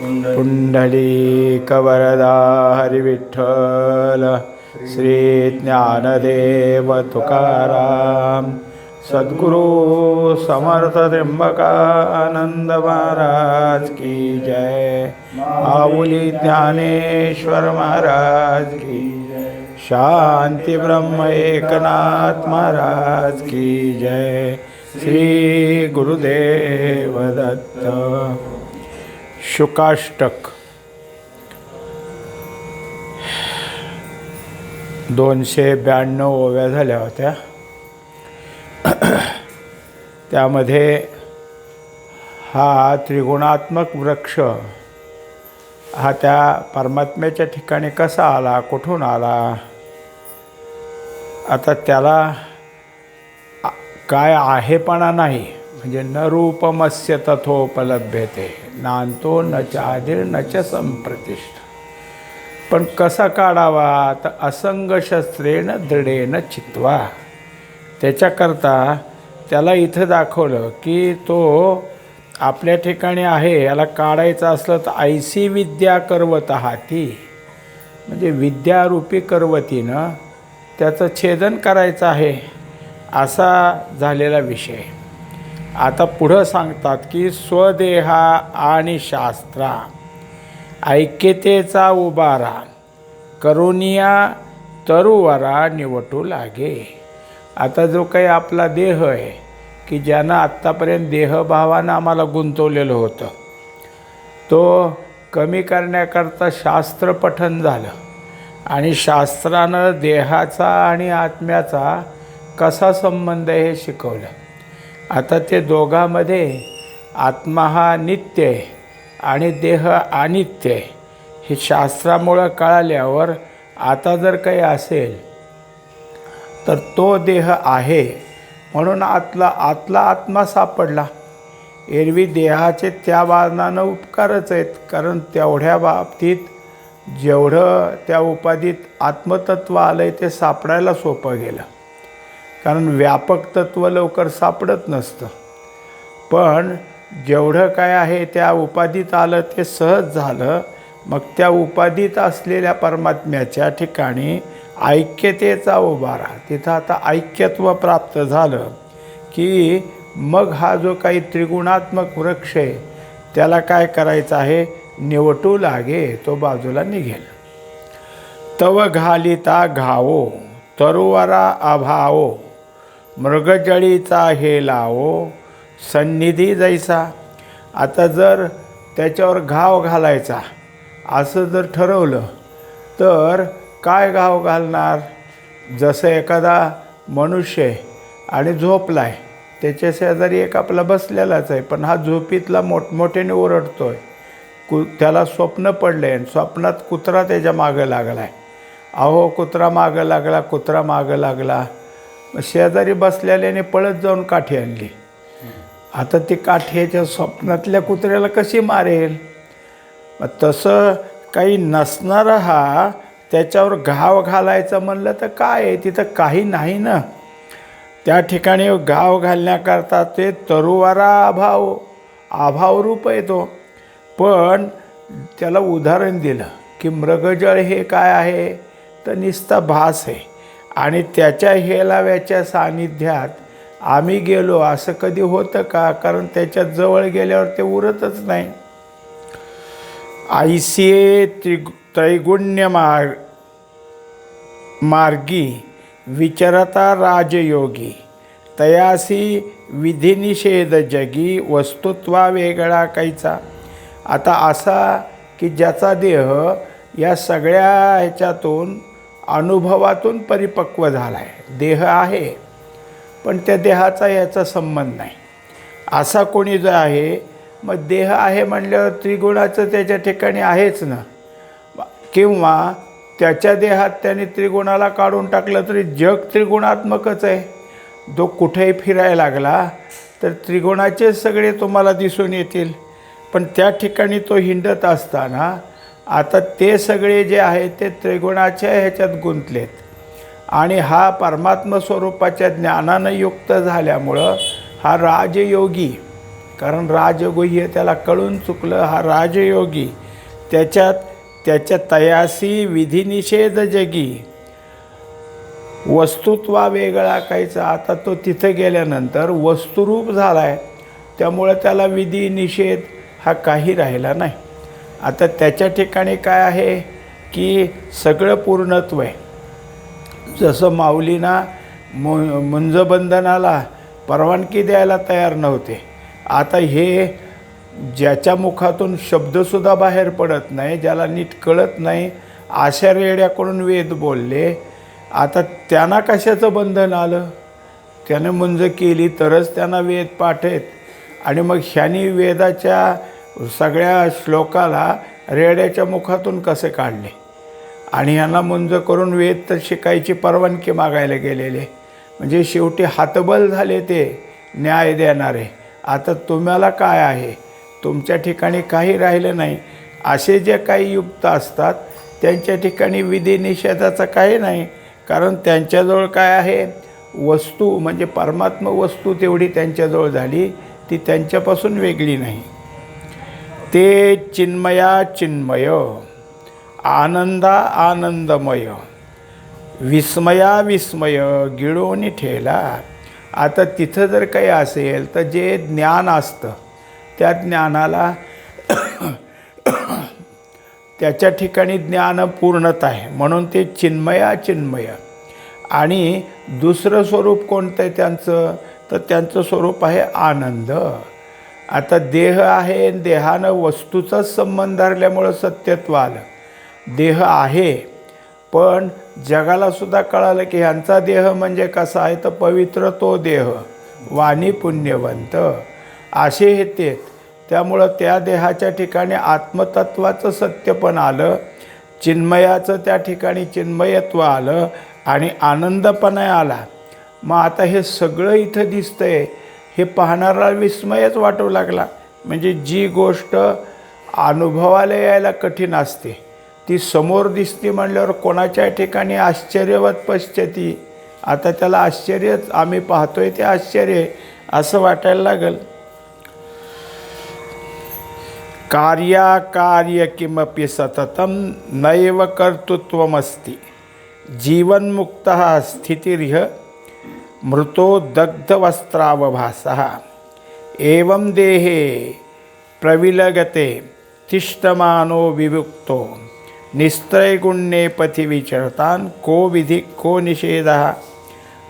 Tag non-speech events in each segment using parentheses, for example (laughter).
पुण्डलीकवरदा हरिविठ्ठल श्री ज्ञानदेव तुकाराम सद्गुरु समर्थ त्र्यंबकानंद महाराज की जय माऊली ज्ञानेश्वर महाराज की शांति शांती ब्रह्म एकनाथ महाराज की जय श्री गुरुदेव दत्त। शुकाष्टक. दोनशे ब्याण्णव ओव्या झाल्या होत्या. त्यामध्ये हा त्रिगुणात्मक वृक्ष हा त्या परमात्म्याच्या ठिकाणी कसा आला? कुठून आला? आता त्याला काय आहेपणा नाही. म्हणजे न रूपमस्य तथोपलभ्यते. नांतो न चादिर न च संप्रतिष्ठ. पण कसा काढावा? तर असंग शस्त्रेण दृढेन चित्वा. त्याच्याकरता त्याला इथं दाखवलं की तो आपल्या ठिकाणी आहे याला काढायचं असलं तर ऐसी विद्या करवत हाती. म्हणजे विद्यारूपी करवतीनं त्याचं छेदन करायचं आहे असा झालेला विषय. आता पुढं सांगतात की स्वदेहा आणि शास्त्रा ऐक्यतेचा उभारा करुनिया तरुवारा निवटू लागे. आता जो काही आपला देह आहे की ज्यानं आत्तापर्यंत देहभावानं आम्हाला गुंतवलेलं होतं तो कमी करण्याकरता शास्त्र पठन झालं. आणि शास्त्रानं देहाचा आणि आत्म्याचा कसा संबंध हे शिकवलं. आता ते दोघांमध्ये आत्मा हा नित्य आहे आणि देह अनित्य आहे हे शास्त्रामुळं कळाल्यावर आता जर काही असेल तर तो देह आहे म्हणून आतला आतला आत्मा सापडला. एरवी देहाचे त्या बाजनानं उपकारच आहेत कारण तेवढ्या बाबतीत जेवढं त्या उपाधीत आत्मतत्व आलं आहे ते सापडायला सोपं गेलं. कारण व्यापक तत्व लवकर सापडत नसतं. पण जेवढं काय आहे त्या उपाधीत आलं ते सहज झालं. मग त्या उपाधीत असलेल्या परमात्म्याच्या ठिकाणी ऐक्यतेचा उभारा तिथं आता ऐक्यत्व प्राप्त झालं की मग हा जो काही त्रिगुणात्मक वृक्ष आहे त्याला काय करायचं आहे? निवटू लागे तो बाजूला निघेल. तव घालिता घावो तरुवरा अभावो. मृगजळीचा हे लावो सन्निधी जायचा आता जर त्याच्यावर घाव घालायचा असं जर ठरवलं तर काय घाव घालणार? जसं एखादा मनुष्य आहे आणि झोपला आहे त्याच्या शेजारी एक आपला बसलेलाच आहे पण हा झोपीतला मोठमोठ्याने ओरडतो आहे कु त्याला स्वप्न पडले आणि स्वप्नात कुत्रा त्याच्या मागं लागला आहे अहो कुत्रा मागं लागला कुत्रा मागं लागला. मग शेजारी बसलेल्याने पळत जाऊन काठी आणली. आता ती काठीच्या स्वप्नातल्या कुत्र्याला कशी मारेल? मग तसं काही नसणारा हा त्याच्यावर घाव घालायचं म्हणलं तर काय आहे? तिथं काही नाही ना. त्या ठिकाणी घाव घालण्याकरता ते तरुवारा अभाव अभावरूप येतो पण त्याला उदाहरण दिलं की मृगजळ हे काय आहे? तर निस्ता भास आहे. आणि त्याच्या हेलाव्याच्या सान्निध्यात आम्ही गेलो. असं कधी होतं का? कारण त्याच्याजवळ गेल्यावर ते उरतच नाही. आयसीए त्रि त्रैगुण्य मार्ग मार्गी विचरता राजयोगी तयासी विधिनिषेध जगी वस्तुत्वा वेगळा कायचा आता असा की ज्याचा देह या सगळ्या ह्याच्यातून अनुभवातून परिपक्व झाला आहे देह आहे पण त्या देहाचा याचा संबंध नाही. असा कोणी जो आहे मग देह आहे म्हणल्यावर त्रिगुणाचं त्याच्या ठिकाणी आहेच ना. किंवा त्याच्या देहात त्याने त्रिगुणाला काढून टाकलं तरी जग त्रिगुणात्मकच आहे. जो कुठेही फिरायला लागला तर त्रिगुणाचे सगळे तुम्हाला दिसून येतील. पण त्या ठिकाणी तो हिंडत असताना आता ते सगळे जे आहेत ते त्रिगुणाच्या ह्याच्यात गुंतलेत. आणि हा परमात्म स्वरूपाच्या ज्ञानानं युक्त झाल्यामुळं हा राजयोगी कारण राजगुह्य त्याला कळून चुकलं हा राजयोगी त्याच्यात त्याच्या तयासी विधिनिषेध जगी. वस्तुत्वा वेगळा कायचा आता तो तिथं गेल्यानंतर वस्तुरूप झाला आहे त्यामुळं त्याला विधी निषेध हा काही राहिला नाही. आता त्याच्या ठिकाणी काय आहे की सगळं पूर्णत्व आहे. जसं माऊलींना मु मुंजबंधनाला परवानगी द्यायला तयार नव्हते. आता हे ज्याच्या मुखातून शब्दसुद्धा बाहेर पडत नाही ज्याला नीट कळत नाही अशा रेड्याकडून वेद बोलले आता त्यांना कशाचं बंधन आलं? त्यानं मुंज केली तरच त्यांना वेद पाठेत. आणि मग ह्यानी वेदाच्या सगळ्या श्लोकाला रेड्याच्या मुखातून कसे काढले? आणि यांना मुंज करून वेद तर शिकायची परवानगी मागायला गेलेले. म्हणजे शेवटी हातबल झाले ते न्याय देणारे. आता तुम्हाला काय आहे? तुमच्या ठिकाणी काही राहिलं नाही. असे जे काही युक्त असतात त्यांच्या ठिकाणी विधी निषेधाचं काही नाही. कारण त्यांच्याजवळ काय आहे? वस्तू म्हणजे परमात्म वस्तू तेवढी त्यांच्याजवळ झाली ती त्यांच्यापासून वेगळी नाही. ते चिन्मया चिन्मय आनंदा आनंदमय विस्मया विस्मय गिळवणी ठेला. आता तिथं जर काही असेल तर जे ज्ञान असतं त्या ज्ञानाला (coughs) त्याच्या ठिकाणी ज्ञान पूर्णता आहे. म्हणून ते चिन्मया चिन्मय. आणि दुसरं स्वरूप कोणतं आहे त्यांचं? तर त्यांचं स्वरूप आहे आनंद. आता देह आहे देहानं वस्तूचाच संबंध धरल्यामुळं सत्यत्व आलं. देह आहे पण जगालासुद्धा कळालं की ह्यांचा देह म्हणजे कसा आहे? तर पवित्र तो देह वाणी पुण्यवंत. असे हे तेत त्यामुळं त्या देहाच्या ठिकाणी आत्मतत्वाचं सत्य पण आलं चिन्मयाचं त्या ठिकाणी चिन्मयत्व आलं आणि आनंदपणा आला. मग आता हे सगळं इथं दिसतंय हे पाहणारा विस्मयच वाटू लागला. म्हणजे जी गोष्ट अनुभवाला यायला कठीण असते ती समोर दिसते म्हणल्यावर कोणाच्या ठिकाणी आश्चर्यवत पश्चती. आता त्याला आश्चर्यच आम्ही पाहतोय ते आश्चर्य असं वाटायला लागल. कार्याकार्य किमपि सततम नैव कर्तृत्वमस्ति. जीवन्मुक्त स्थितिरिह मृतो दग्धवस्त्रावभासः। एवं देहे प्रविलगते तिष्ठमानो विभुक्तो। निस्त्रैगुण्ये पथि विचरतान को विधी को निषेधः।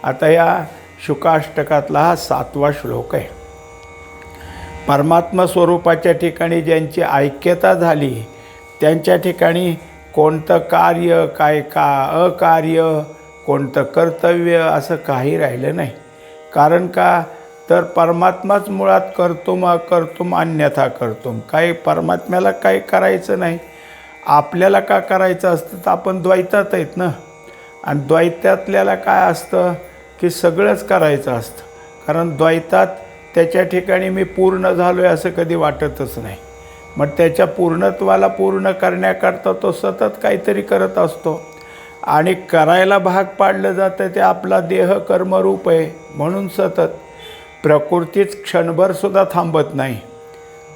आता या शुकाष्टकातला हा सातवा श्लोक आहे। परमात्मा स्वरूपाच्या ठिकाणी ज्यांची ऐक्यता झाली त्यांच्या ठिकाणी कोणतं कार्य काय का अकार्य कोणतं कर्तव्य असं काही राहिलं नाही. कारण का? तर परमात्माच मुळात करतोम करतोम अन्यथा करतोम. काही परमात्म्याला काही करायचं नाही. आपल्याला का करायचं असतं? तर आपण द्वैतात आहेत ना. आणि द्वैतातल्याला काय असतं? की सगळंच करायचं असतं. कारण द्वैतात त्याच्या ठिकाणी मी पूर्ण झालो आहे असं कधी वाटतच नाही. मग त्याच्या पूर्णत्वाला पूर्ण करण्याकरता तो सतत काहीतरी करत असतो. आणि करायला भाग पाडलं जातं ते आपला देह कर्मरूप आहे म्हणून सतत. प्रकृतीच क्षणभरसुद्धा थांबत नाही.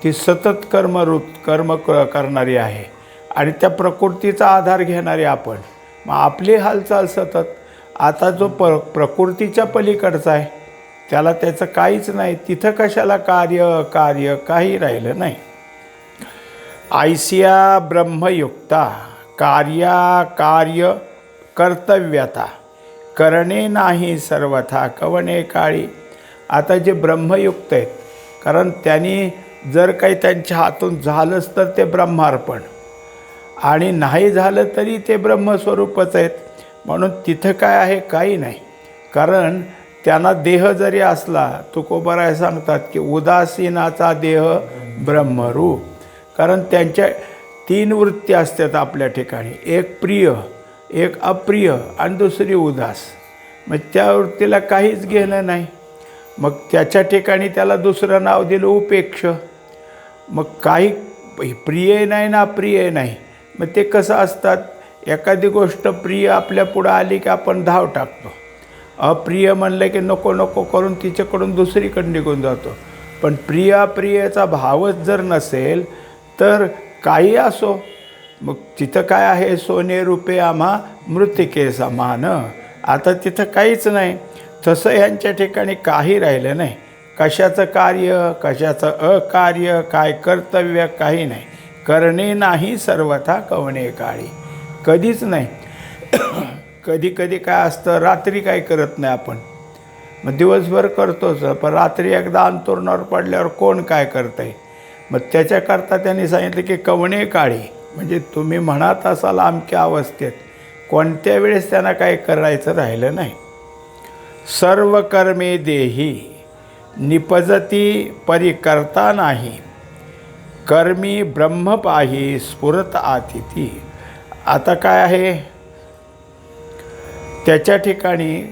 ती सतत कर्मरूप कर्म क करणारी आहे आणि त्या प्रकृतीचा आधार घेणारे आपण. मग आपली हालचाल सतत. आता जो प प्रकृतीच्या पलीकडचा आहे त्याला त्याचं काहीच नाही. तिथं कशाला कार्य कार्य काही राहिलं नाही. आयसिया ब्रह्मयुक्ता कार्या कार्य कर्तव्यता. करणे नाही सर्वथा कवणे काळी. आता जे ब्रह्मयुक्त आहेत कारण त्यांनी जर काही त्यांच्या हातून झालंच तर ते ब्रह्मार्पण. आणि नाही झालं तरी ते ब्रह्मस्वरूपच आहेत. म्हणून तिथं काय आहे काही नाही. कारण त्यांना देह जरी असला तुकोबराय सांगतात की उदासीनाचा देह ब्रह्मरूप. कारण त्यांच्या तीन वृत्ती असतात आपल्या ठिकाणी. एक प्रिय एक अप्रिय आणि दुसरी उदास. मग त्या वृत्तीला काहीच घेणं नाही. मग त्याच्या ठिकाणी त्याला दुसरं नाव दिलं उपेक्ष. मग काही प्रिय नाही ना अप्रिय नाही. मग ते कसं असतात? एखादी गोष्ट प्रिय आपल्या पुढं आली की आपण धाव टाकतो. अप्रिय म्हणलं की नको नको करून तिच्याकडून दुसरीकडे निघून जातो. पण प्रिय प्रियाप्रियेचा भावच जर नसेल तर काही असो. मग तिथं काय आहे? सोने रुपे आम्हा मृतिके समान. आता तिथं काहीच नाही. तसं यांच्या ठिकाणी काही राहिलं नाही. कशाचं कार्य कशाचं अकार्य काय कर्तव्य काही नाही. करणे नाही सर्वथा कवणे काळी. कधीच नाही. (coughs) कधी कधी काय असतं रात्री काय करत नाही आपण. मग दिवसभर करतोच पण रात्री एकदा अंतुरणावर पडल्यावर कोण काय करतंय? मग त्याच्याकरता त्यांनी सांगितलं की कवणे काळी. म्हणजे तुम्ही म्हणत असाल अमक्या अवस्थेत कोणत्या वेळेस त्यांना काय करायचं राहिलं नाही. सर्व कर्मे देही निपजती परिकर्ता नाही. कर्मी ब्रह्म पाही स्फुरत आतिथी. आता काय आहे? त्याच्या ठिकाणी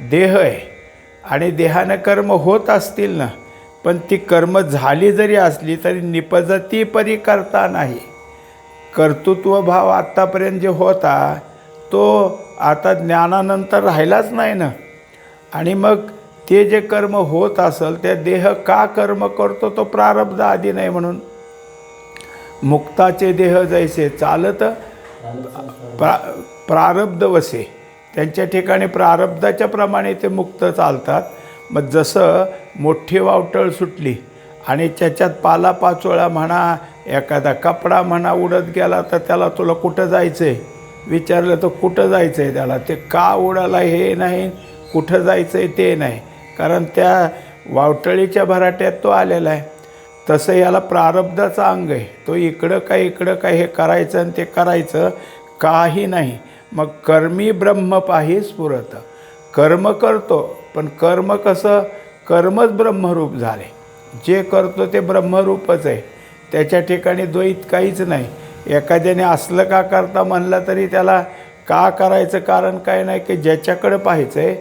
देह आहे आणि देहानं कर्म होत असतील ना पण ती कर्म झाली जरी असली तरी निपजती परी करता नाही. कर्तृत्व भाव आत्तापर्यंत जे होता तो आता ज्ञानानंतर राहिलाच नाही ना. आणि मग ते जे कर्म होत असेल त्या देह का कर्म करतो तो प्रारब्ध आधी नाही म्हणून. मुक्ताचे देह जैसे चालत प्रा प्रारब्ध वसे. त्यांच्या ठिकाणी प्रारब्धाच्या प्रमाणे ते मुक्त चालतात. मग जसं मोठी वावटळ सुटली आणि त्याच्यात पालापाचोळा म्हणा एखादा कपडा म्हणा उडत गेला तर त्याला तुला कुठं जायचं आहे विचारलं तर कुठं जायचं आहे त्याला? ते का उडाला हे नाही कुठं जायचं आहे ते नाही. कारण त्या वावटळीच्या भराट्यात तो आलेला आहे. तसं याला प्रारब्धाचं अंग आहे. तो इकडं काय इकडं काय हे करायचं आणि ते करायचं काही नाही. मग कर्मी ब्रह्म पाही स्फुरत कर्म करतो पण कर्म कसं? कर्मच ब्रह्मरूप झाले. जे करतो ते ब्रह्मरूपच आहे. त्याच्या ठिकाणी द्वैत काहीच नाही. एखाद्याने असलं का करता म्हणलं तरी त्याला का करायचं कारण काय नाही की ज्याच्याकडं पाहायचं आहे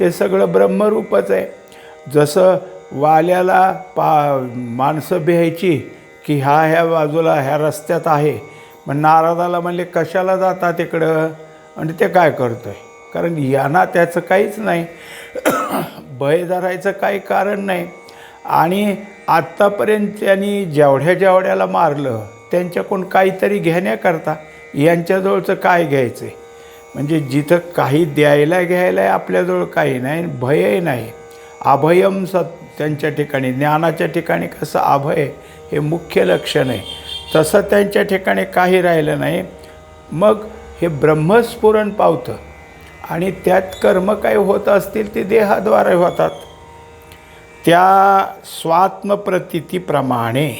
ते सगळं ब्रह्मरूपच आहे. जसं वाल्याला पा माणसं बिहायची की हा ह्या बाजूला ह्या रस्त्यात आहे. मग नारदाला म्हणले कशाला जाता तिकडं? आणि ते काय करतो आहे कारण यांना त्याचं काहीच नाही. (clears throat) भय धरायचं काही कारण नाही. आणि आत्तापर्यंत त्यांनी जेवढ्या जेवढ्याला मारलं त्यांच्याकडून काहीतरी घेण्याकरता यांच्याजवळचं काय घ्यायचं? आहे म्हणजे जिथं काही द्यायला घ्यायला आहे आपल्याजवळ काही नाही भयही नाही. अभयम सत त्यांच्या ठिकाणी ज्ञानाच्या ठिकाणी कसं अभय हे मुख्य लक्षण आहे. तसं त्यांच्या ठिकाणी काही राहिलं नाही. मग हे ब्रह्मस्फुरण पावतं आणि त्यात कर्म काही होत असतील ते देहाद्वारे होतात. त्या स्वात्मप्रतीतीप्रमाणे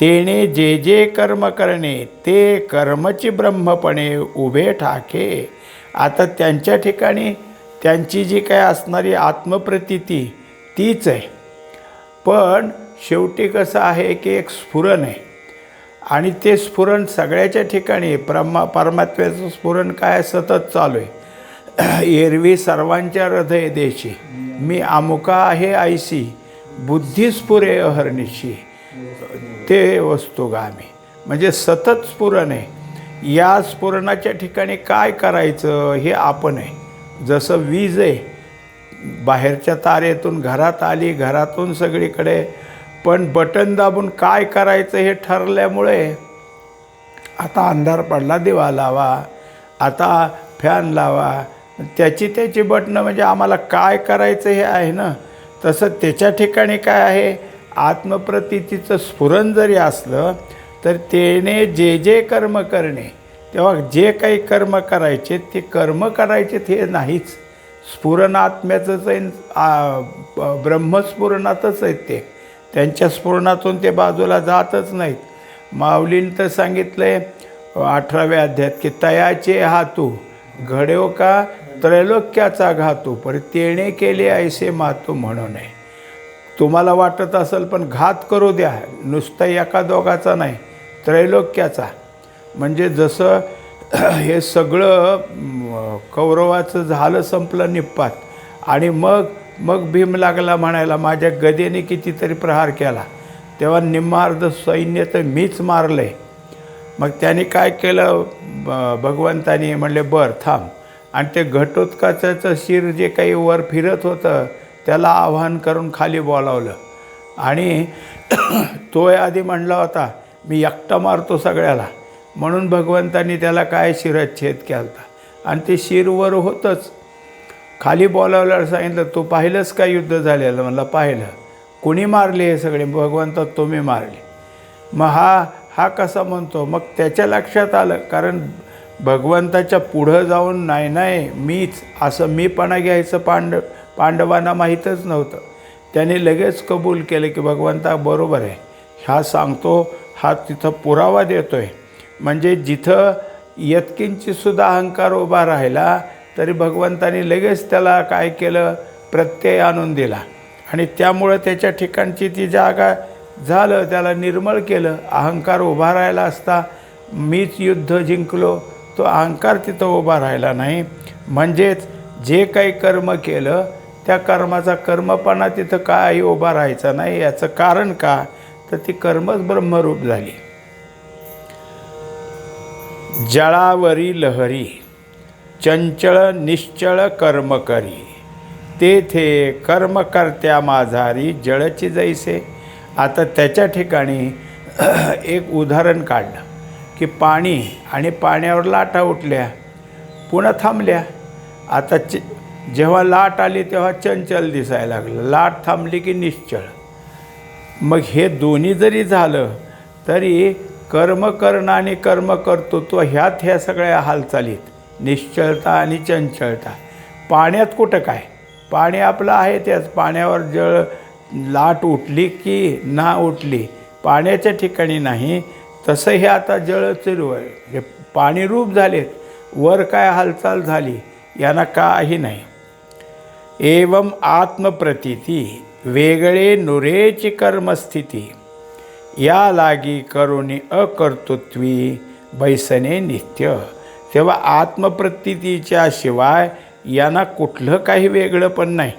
तेने जे जे कर्म करणे ते कर्मची ब्रह्मपणे उभे ठाके. आता त्यांच्या ठिकाणी त्यांची जी काय असणारी आत्मप्रतीती तीच आहे. पण शेवटी कसं आहे की एक स्फुरण आहे. आणि ते स्फुरण सगळ्याच्या ठिकाणी परमा परमात्म्याचं स्फुरण काय सतत चालू आहे? (clears throat) एरवी सर्वांच्या हृदय देशी मी अमुका आहे आयसी बुद्धी स्फुरे अहर्निशी. ते वस्तुगामी म्हणजे सतत स्फुरण. आहे या स्फुरणाच्या ठिकाणी काय करायचं हे आपण आहे. जसं वीज आहे बाहेरच्या तारेतून घरात आली घरातून सगळीकडे. पण बटन दाबून काय करायचं हे ठरल्यामुळे आता अंधार पडला दिवा लावा. आता फॅन लावा. त्याची त्याची बटणं म्हणजे आम्हाला काय करायचं हे आहे ना? तसं त्याच्या ठिकाणी काय आहे? आत्मप्रतीतीचं स्फुरण जरी असलं तर त्याने जे जे कर्म करणे तेव्हा जे काही कर्म करायचे ते कर्म करायचे हे नाहीच. स्फुरण आत्म्याचंच आहे ब- ब्रह्मस्फुरणातच आहेत ते. त्यांच्या स्फुरणातून ते बाजूला जातच नाहीत. माऊलीनं तर सांगितलं आहे अठराव्या अध्यायात की तयाचे हातू घडेव हो का? त्रैलोक्याचा घातू पर तेणे केले ऐसे मातू म्हणू नये. तुम्हाला वाटत असेल पण घात करू द्या. नुसतं एका दोघाचा नाही त्रैलोक्याचा. म्हणजे जसं (clears throat) हे सगळं कौरवाचं झालं संपलं निप्पात. आणि मग मग भीम लागला म्हणायला माझ्या गदेने कितीतरी प्रहार केला. तेव्हा निम्मार्ध सैन्य तर मीच मारलं आहे मग त्याने काय केलं? ब- भगवंतानी म्हणले बरं थांब. आणि ते घटोत्काचाचं शिर जे काही वर फिरत होतं त्याला आव्हान करून खाली बोलावलं. आणि (clears throat) तो आधी म्हणला होता मी एकटा मारतो सगळ्याला. म्हणून भगवंतानी त्याला काय शिरच्छेद केला होता आणि ते शिरवर होतंच. खाली बोलावल्यावर सांगितलं तू पाहिलंच का युद्ध झालेलं? म्हणलं पाहिलं. कुणी मारले हे सगळे? भगवंतात तुम्ही मारले. मग हा हा कसा म्हणतो? मग त्याच्या लक्षात आलं कारण भगवंताच्या पुढं जाऊन नाही नाही मीच असं मीपणा घ्यायचं पांड पांडवांना माहीतच नव्हतं. त्याने लगेच कबूल केलं की भगवंता बरोबर आहे. ह्या सांगतो हा तिथं पुरावा देतो आहे म्हणजे जिथं यत्किंचीसुद्धा अहंकार उभा राहिला तरी भगवंताने लगेच त्याला काय केलं? प्रत्यय आणून दिला. आणि त्यामुळं त्याच्या ठिकाणची ती जागा झालं त्याला निर्मळ केलं. अहंकार उभा राहिला असता मीच युद्ध जिंकलो तो अहंकार तिथं उभा राहिला नाही. म्हणजेच जे काही कर्म केलं त्या कर्माचा कर्मपणा तिथं काही उभा राहायचा नाही. याचं कारण का? तर ती कर्मच ब्रह्मरूप झाली. जळावरी लहरी चंचळ निश्चळ कर्म करी. तेथे कर्मकर्त्या माझारी जळची जैसे. आता त्याच्या ठिकाणी (clears throat) एक उदाहरण काढलं. की पाणी आणि पाण्यावर लाटा उठल्या पुन्हा थांबल्या. आता च जेव्हा लाट आली तेव्हा चंचल दिसायला लागलं. लाट थांबली की निश्चळ. मग हे दोन्ही जरी झालं तरी कर्म करणं आणि कर्म कर्तृत्व ह्यात ह्या सगळ्या हालचालीत निश्चळता आणि चंचळता. पाण्यात कुठं काय? पाणी आपलं आहे त्याच. पाण्यावर जळ लाट उठली की ना उठली? पाण्याच्या ठिकाणी नाही तसं हे आता जळ चालू आहे. हे पाणीरूप झालेत वर काय हालचाल झाली यांना काही नाही. एवम आत्मप्रतीती वेगळे नुरेची कर्मस्थिती. या लागी करुणी अकर्तृत्वी बैसने नित्य. तेव्हा आत्मप्रतीतीच्या शिवाय यांना कुठलं काही वेगळं पण नाही.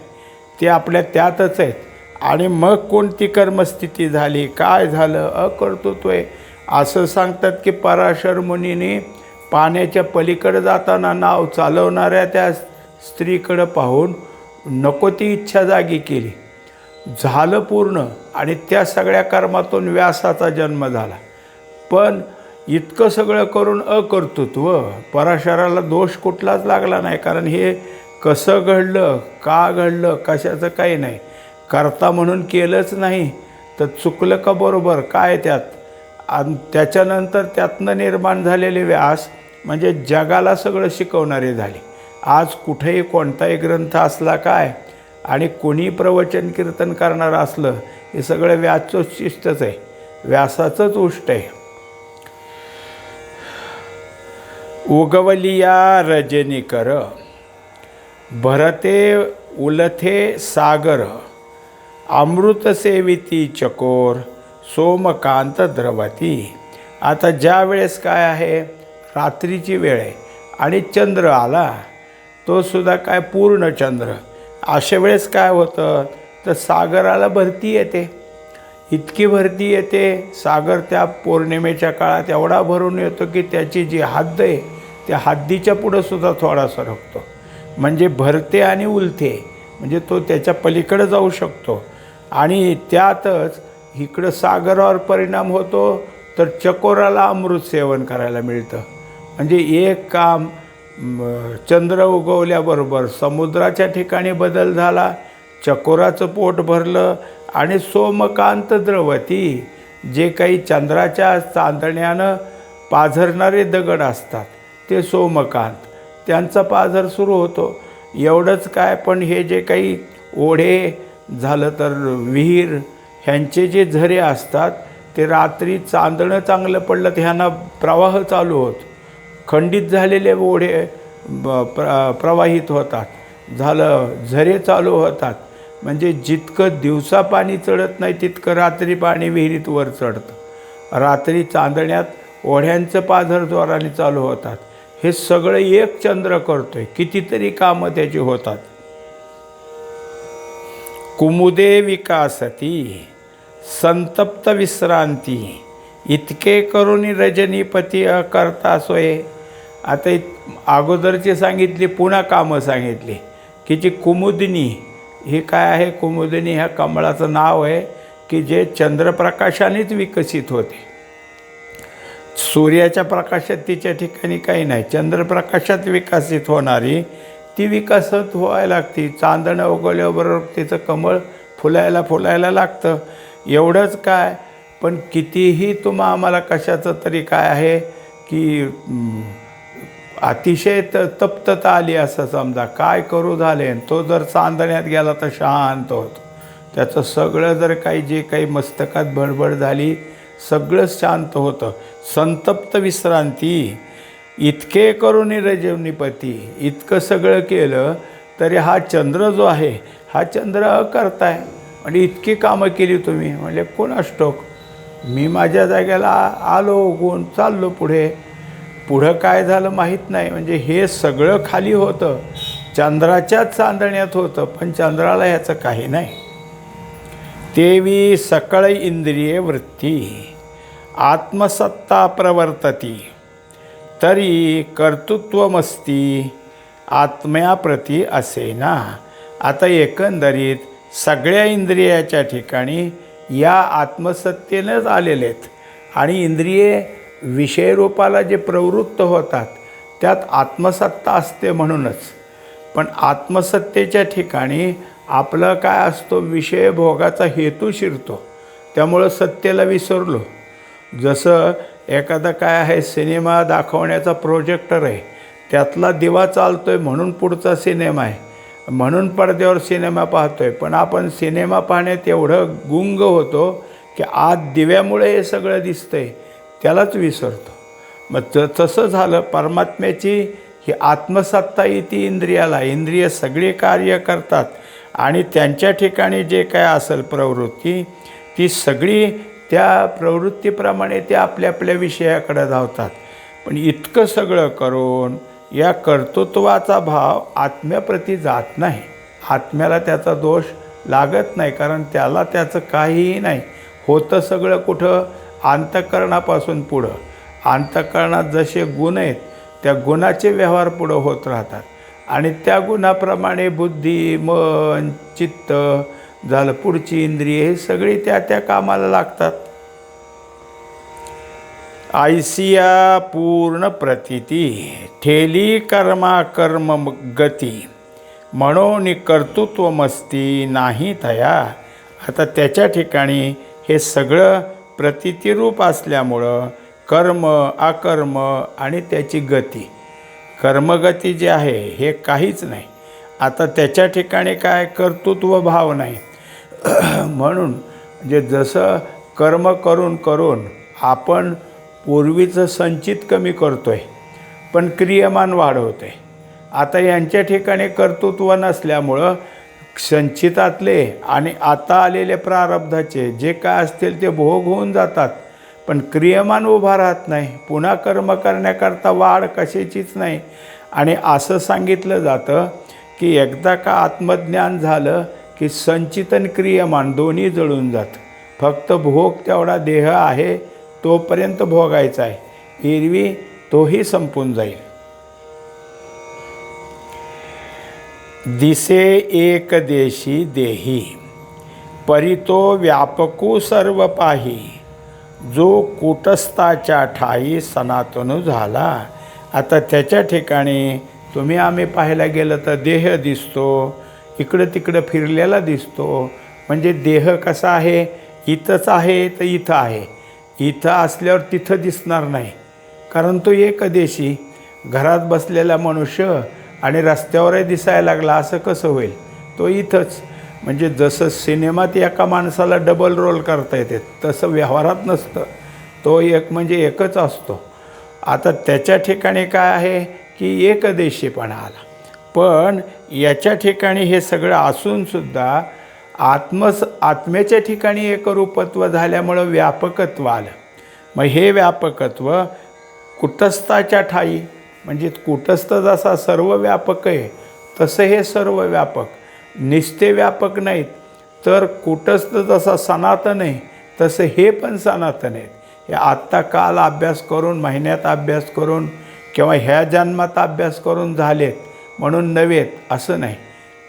ते आपल्या त्यातच आहेत. आणि मग कोणती कर्मस्थिती झाली काय झालं अकर्तृत्व आहे? असं सांगतात की पराशर मुनीने पाण्याच्या पलीकडे जाताना नाव चालवणाऱ्या त्या स्त्रीकडं पाहून नको ती इच्छा जागी केली. झालं पूर्ण आणि त्या सगळ्या कर्मातून व्यासाचा जन्म झाला. पण इतकं सगळं करून अकर्तृत्व पराशराला दोष कुठलाच लागला नाही. कारण हे कसं घडलं का घडलं कशाचं काही नाही. करता म्हणून केलंच नाही तर चुकलं का बरोबर? काय त्यात? त्याच्यानंतर त्यातनं निर्माण झालेले व्यास म्हणजे जगाला सगळं शिकवणारे झाले. आज कुठेही कोणताही ग्रंथ असला काय आणि कोणी प्रवचन कीर्तन करणारं असलं हे सगळं व्यासोच्छिष्टच आहे. व्यासाचंच उष्ट आहे. उगवलिया रजनीकर भरते उलथे सागर अमृत सेविती चकोर सोमकांत द्रवती आता ज्या वेळेस काय आहे? रात्रीची वेळ आहे आणि चंद्र आला तो सुद्धा काय पूर्ण चंद्र. अशा वेळेस काय होतं? तर सागराला भरती येते. इतकी भरती येते सागर त्या पौर्णिमेच्या काळात एवढा भरून येतो की त्याची जी हद्द आहे त्या हद्दीच्या पुढं सुद्धा थोडा सरकतो म्हणजे भरते आणि उलथे म्हणजे तो त्याच्या पलीकडं जाऊ शकतो. आणि त्यातच इकडं सागरावर परिणाम होतो तर चकोराला अमृत सेवन करायला मिळतं. म्हणजे एक काम चंद्र उगवल्याबरोबर समुद्राच्या ठिकाणी बदल झाला चकोराचं पोट भरलं आणि सोमकांत द्रवती जे काही चंद्राच्या चांदण्यानं पाझरणारे दगड असतात ते सोमकांत त्यांचा पाझर सुरू होतो. एवढंच काय पण हे जे काही ओढे झालं तर विहीर ह्यांचे जे झरे असतात ते रात्री चांदणं चांगलं पडलं तर ह्यांना प्रवाह चालू होत. खंडित झालेले ओढे ब प्र प्रवाहित होतात. झालं झरे चालू होतात. म्हणजे जितकं दिवसा पाणी चढत नाही तितकं रात्री पाणी विहिरीत वर चढतं. रात्री चांदण्यात ओढ्यांचं पाझर जोराने चालू होतात. हे सगळं एक चंद्र आहे कितीतरी कामं त्याची होतात. कुमुदे विकासती. संतप्त विश्रांती. इतके करून रजनीपती करता सोये. आता इत- अगोदरची सांगितली पुन्हा कामं सांगितली. की जी कुमुदिनी. ही काय आहे? कुमुदिनी ह्या कमळाचं नाव आहे की जे चंद्रप्रकाशानेच विकसित होते. सूर्याच्या प्रकाशात तिच्या ठिकाणी काही नाही. चंद्रप्रकाशात विकसित होणारी ती विकसित व्हायला लागती. चांदणं उगवल्याबरोबर तिचं कमळ फुलायला फुलायला लागतं. एवढंच काय? पण कितीही तुम्हा आम्हाला कशाचं तरी काय आहे की अतिशय त तप्तता आली असं समजा काय करू झाले? आणि तो जर चांदण्यात गेला तर शांत होतो. त्याचं सगळं जर काही जे काही मस्तकात बडबड झाली सगळंच शांत होतं. संतप्त विश्रांती इतके करून रजवनीपती इतकं सगळं केलं तरी हा चंद्र जो आहे हा चंद्र अकर्ताय म्हणजे इतकी कामं केली तुम्ही. म्हणजे कोण असतो मी माझ्या जागेला आलो उगून चाललो पुढे. पुढं काय झालं माहीत नाही. म्हणजे हे सगळं खाली होतं. चंद्राच्याच चांदण्यात होतं पण चंद्राला ह्याचं काही नाही. तेवी सकळ इंद्रिये वृत्ती आत्मसत्ता प्रवर्तती. तरी कर्तृत्वमस्ती आत्म्याप्रती असे ना आता एकंदरीत सगळ्या इंद्रियाच्या ठिकाणी या आत्मसत्तेनंच आलेले आहेत. आणि इंद्रिये विषयरूपाला जे प्रवृत्त होतात त्यात आत्मसत्ता असते म्हणूनच. पण आत्मसत्तेच्या ठिकाणी आपलं काय असतो विषय भोगाचा हेतू शिरतो. त्यामुळं सत्तेला विसरलो. जसं एखादा काय आहे सिनेमा दाखवण्याचा प्रोजेक्टर आहे त्यातला दिवा चालतो आहे म्हणून पुढचा सिनेमा आहे. म्हणून पडद्यावर सिनेमा पाहतो आहे पण आपण सिनेमा पाहण्यात एवढं गुंग होतो की आत दिव्यामुळे हे सगळं दिसतं आहे त्यालाच विसरतो. मग त तसं झालं परमात्म्याची ही आत्मसत्ता येते इंद्रियाला इंद्रिय सगळे कार्य करतात. आणि त्यांच्या ठिकाणी जे काय असेल प्रवृत्ती ती सगळी त्या प्रवृत्तीप्रमाणे ते आपल्या आपल्या विषयाकडे धावतात. पण इतकं सगळं करून या कर्तृत्वाचा भाव आत्म्याप्रती जात नाही. आत्म्याला त्याचा दोष लागत नाही कारण त्याला त्याचं काहीही नाही. होतं सगळं कुठं? अंतकरणापासून पुढं. अंतकरणात जसे गुण आहेत त्या गुणाचे व्यवहार पुढं होत राहतात. आणि त्या गुणाप्रमाणे बुद्धी मन चित्त झालं पुढची इंद्रिय हे सगळी त्या त्या कामाला लागतात. आयसिया पूर्ण प्रतिती ठेली कर्मा कर्म गती. म्हणून कर्तृत्वमस्ती नाही तया. आता त्याच्या ठिकाणी हे सगळं प्रतितीरूप असल्यामुळं कर्म अकर्म आणि त्याची गती. कर्मगती जी आहे हे काहीच नाही. आता त्याच्या ठिकाणी काय कर्तृत्व भाव नाही. (clears throat) म्हणून म्हणजे जसं कर्म करून करून आपण पूर्वीचं संचित कमी करतो आहे पण क्रियमान वाढवतो आहे आता यांच्या ठिकाणी कर्तृत्व नसल्यामुळं संचितातले आणि आता आलेले प्रारब्धाचे जे काय असतील ते भोग होऊन जातात पण क्रियमान उभा राहत नाही. पुन्हा कर्म करण्याकरता वाढ कशाचीच नाही. आणि असं सांगितलं जातं की एकदा का आत्मज्ञान झालं की संचित आणि क्रियमान दोन्ही जळून जातं. फक्त भोग तेवढा देह आहे तोपर्यंत भोगायचा आहे. एरवी तोही संपून जाईल. दिसे एक देशी देही परितो व्यापकू सर्व पाही. जो कुटस्थाच्या ठाई सनातन झाला. आता त्याच्या ठिकाणी तुम्ही आम्ही पाहायला गेलं तर देह दिसतो इकडं तिकडं फिरलेला दिसतो. म्हणजे देह कसा आहे? इथंच आहे तर इथं आहे. इथं असल्यावर तिथं दिसणार नाही. कारण तो एकदेशी घरात बसलेला मनुष्य आणि रस्त्यावरही दिसायला लागला असं कसं होईल? तो इथंच. म्हणजे जसं सिनेमात एका माणसाला डबल रोल करता येते तसं व्यवहारात नसतं. तो एक म्हणजे एकच असतो. आता त्याच्या ठिकाणी काय आहे की एकदेशीपणा आला. पण याच्या ठिकाणी हे सगळं असूनसुद्धा आत्मस आत्म्याच्या ठिकाणी एकरूपत्व झाल्यामुळं व्यापकत्व आलं. मग हे व्यापकत्व कुटस्थाच्या ठाई म्हणजे कुटस्थ जसा सर्व व्यापक आहे तसं हे सर्व व्यापक. निस्ते व्यापक नाहीत तर कुटस्थ जसा सनातन आहे तसं हे पण सनातन आहेत. हे आत्ता काल अभ्यास करून महिन्यात अभ्यास करून किंवा ह्या जन्मात अभ्यास करून झालेत म्हणून नव्हेत असं नाही.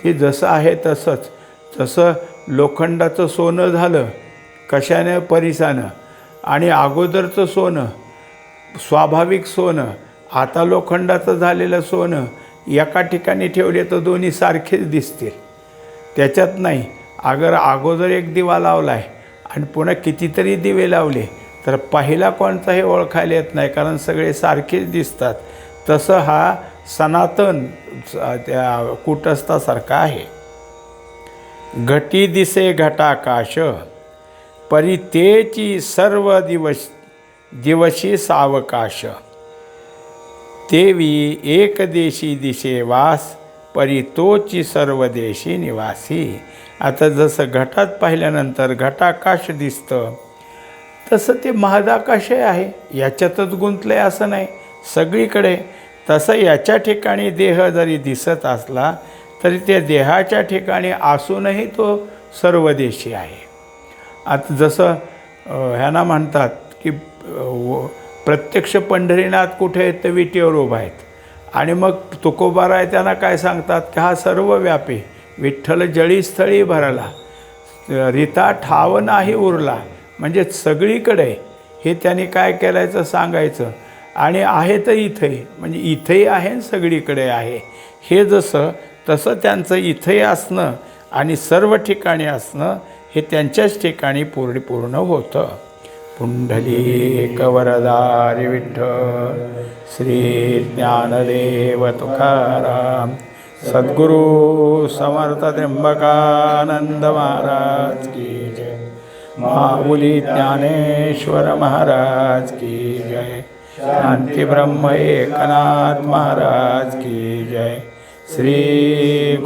ते जसं आहे तसंच. जसं लोखंडाचं सोनं झालं कशानं परिसानं? आणि अगोदरचं सोनं स्वाभाविक सोनं आता लोखंडाचं झालेलं सोनं एका ठिकाणी ठेवले तर दोन्ही सारखेच दिसतील. त्याच्यात नाही अगर अगोदर एक दिवा लावला आहे आणि पुन्हा कितीतरी दिवे लावले तर पहिला कोणता हे ओळखायला येत नाही कारण सगळे सारखेच दिसतात. तसं हा सनातन स- त्या कुटस्थासारखा आहे. घटी दिसे घटाकाश परितेची सर्व दिवस दिवशी सावकाश. देवी एक देशी दिशे वास परितोची सर्व देशी निवासी. आता जसं घटात पाहिल्यानंतर घटाकाश दिसतं तसं ते महादाकाशही आहे. याच्यातच गुंतलं आहे असं नाही. सगळीकडे तसं याच्या ठिकाणी देह जरी दिसत असला तरी त्या देहाच्या ठिकाणी असूनही तो सर्वदेशी आहे. आता जसं ह्यांना म्हणतात की व- प्रत्यक्ष पंढरीनाथ कुठे आहेत तर विटीवर उभा आहेत. आणि मग तुकोबाराय त्यांना काय सांगतात की हा सर्व व्यापी विठ्ठल जळीस्थळी भरला रिता ठाव नाही उरला म्हणजे सगळीकडे हे त्यांनी काय करायचं सांगायचं. आणि आहे तर इथे म्हणजे इथेही आहे आणि सगळीकडे आहे. हे जसं तसं त्यांचं इथेही असणं आणि सर्व ठिकाणी असणं हे त्यांच्याच ठिकाणी पूर्णपूर्ण होतं. पुंडली कवरदारी विठ्ठल श्री ज्ञानदेव तुकाराम सद्गुरु समर्थ त्र्यंबकानंद महाराज की जय. माऊली ज्ञानेश्वर महाराज की जय. शांती ब्रह्म एकनाथ महाराज की जय. श्री